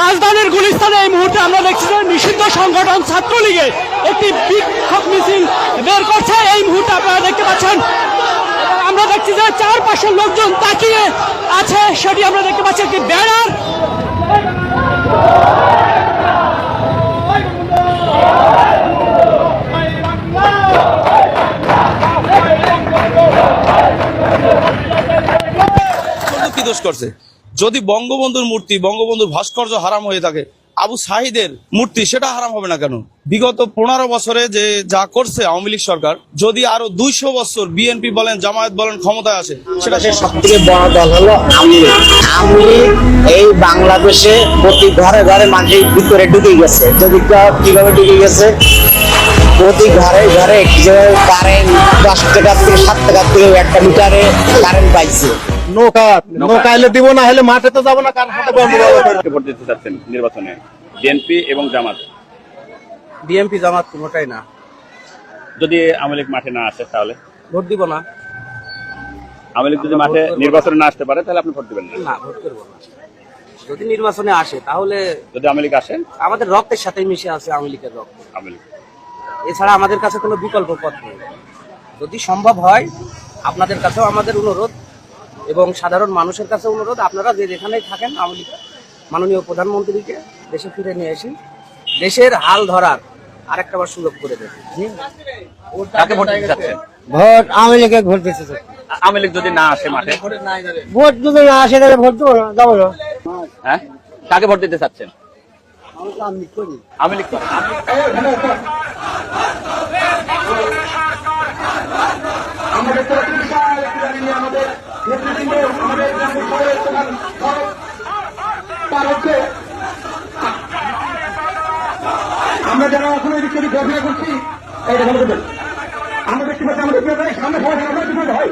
রাজধানীর গুলিস্তানে এই মুহূর্তে আমরা দেখছি যে নিষিদ্ধ সংগঠন ছাত্রলীগের একটি বিক্ষোভ মিছিল বের করছে। এই মুহূর্তে আপনারা দেখতে পাচ্ছেন, আমরা দেখছি যে চারপাশের লোকজন তাকিয়ে আছে। সেটি আমরা দেখতে পাচ্ছি একটি ব্যানার। দোষ করছে? যদি বঙ্গবন্ধুর মূর্তি বঙ্গবন্ধুর ভাস্কর্য হারাম হয়ে থাকে আবু সাহিদের মূর্তি সেটা হারাম হবে না কেন? বিগত পনেরো বছরে যে যা করছে আওয়ামী লীগ সরকার যদি আরও দুইশো বছর বিএনপি বলেন জামায়াত বলেন ক্ষমতায় আসে সেটা সব থেকে বড় দল হলো আওয়ামী লীগ। আওয়ামী লীগ এই বাংলাদেশে প্রতি ঘরে ঘরে মানুষের ভিতরে ঢুকে গেছে। যদি কীভাবে ঢুকে গেছে? প্রতি ঘরে ঘরে কারেন্ট দশ টাকা থেকে সাত টাকা থেকে একটা মিটারে কারেন্ট পাইছে। নৌকা নৌকা। এলে দিব না হলে মাঠে তো যাব না কার হাতে ভোট দিতে চাচ্ছেন নির্বাচনে বিএনপি এবং জামাত। বিএমপি জামাত কোনোটাই না। যদি আওয়ামী লীগ মাঠে না আসে তাহলে? ভোট দিব না। আওয়ামী লীগ যদি মাঠে নির্বাচনে না আসতে পারে তাহলে আপনি ভোট দিবেন না। না ভোট করব না। যদি নির্বাচনে আসে তাহলে যদি আওয়ামী লীগ আসেন আমাদের রক্তের সাথে মিশে আছে আওয়ামী লীগের রক্ত। আওয়ামী লীগ। এছাড়া আমাদের কাছে কোনো বিকল্প পথ নেই। যদি সম্ভব হয় আপনাদের কাছেও আমাদের অনুরোধ এবং সাধারণ মানুষের কাছে অনুরোধ আপনারা যে যেখানেই থাকেন আওয়ামী মাননীয় প্রধানমন্ত্রীকে দেশে ফিরে নিয়ে এসে দেশের হাল ধরার আরেকটা বার সুযোগ করে দেবে। কাকে ভোট দিতে চাচ্ছেন? ভোট আওয়ামী লীগে ভোট দিতে আওয়ামী লীগ যদি না আসে মাঠে? ভোট যদি না আসে তাহলে ভোট দেবো না যাব না। হ্যাঁ? কাকে ভোট দিতে চাচ্ছেন? আওয়ামী লীগ আমরা যারা এখন এই দিকে ব্যবসা করছি এই দেখেন আমরা দেখতে পাচ্ছি আমাদের সামনে সবাই হয়